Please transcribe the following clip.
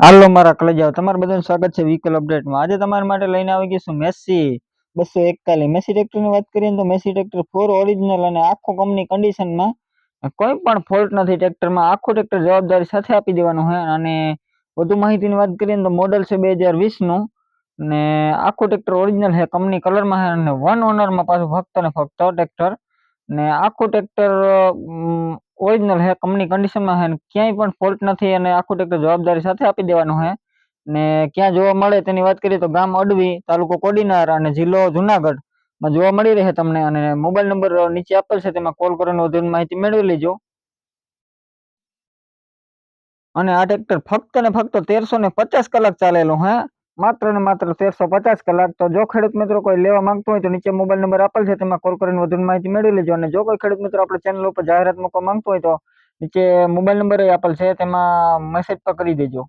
હાલો મારા કલેજાઓ, તમારું બધાનું સ્વાગત છે વ્હીકલ અપડેટમાં આજે તમારા માટે લઈને આવી ગઈ છું મેસી. બસો એકતાલીસ. મેસી ટ્રેક્ટરની વાત કરીએ તો મેસી ટ્રેક્ટર ફોર ઓરિજિનલ અને આખો કંપની કન્ડિશનમાં કોઈ પણ ફોલ્ટ નથી ટ્રેક્ટરમાં આખું ટ્રેક્ટર જવાબદારી સાથે આપી દેવાનું છે અને વધુ માહિતીની વાત કરીએ તો મોડલ છે બે હજાર વીસનું ને આખું ટ્રેક્ટર ઓરિજિનલ છે કંપની કલરમાં છે અને વન ઓનરમાં પાછું ફક્ત ને ફક્ત ટ્રેક્ટર ને આખું ટ્રેક્ટર ઓરિજિનલ છે કંપની કન્ડિશનમાં છે ક્યાંય પણ ફોલ્ટ નથી અને આખું ટ્રેક્ટર જવાબદારી સાથે આપી દેવાનું છે ને ક્યાં જોવા મળે તેની વાત કરીએ તો ગામ અડવી, તાલુકો કોડીનાર અને જિલ્લો જુનાગઢ. માં જોવા મળી રહે તમને અને મોબાઈલ નંબર નીચે આપેલ છે, તેમાં કોલ કરવાનો વધુ માહિતી મેળવી લેજો. અને આ ટ્રેક્ટર ફક્ત ને ફક્ત તેરસો ને પચાસ કલાક ચાલેલું હે. માત્ર ને માત્ર તેરસો પચાસ કલાક તો જો ખેડૂત મિત્રો કોઈ લેવા માંગતો હોય તો નીચે મોબાઈલ નંબર આપેલ છે, તેમાં કોલ કરીને વધુ માહિતી મેળવી લેજો. અને જો કોઈ ખેડૂત મિત્રો આપણે ચેનલ ઉપર જાહેરાત મૂકવા માંગતો હોય તો નીચે મોબાઈલ નંબર આપેલ છે, તેમાં મેસેજ પર કરી દેજો.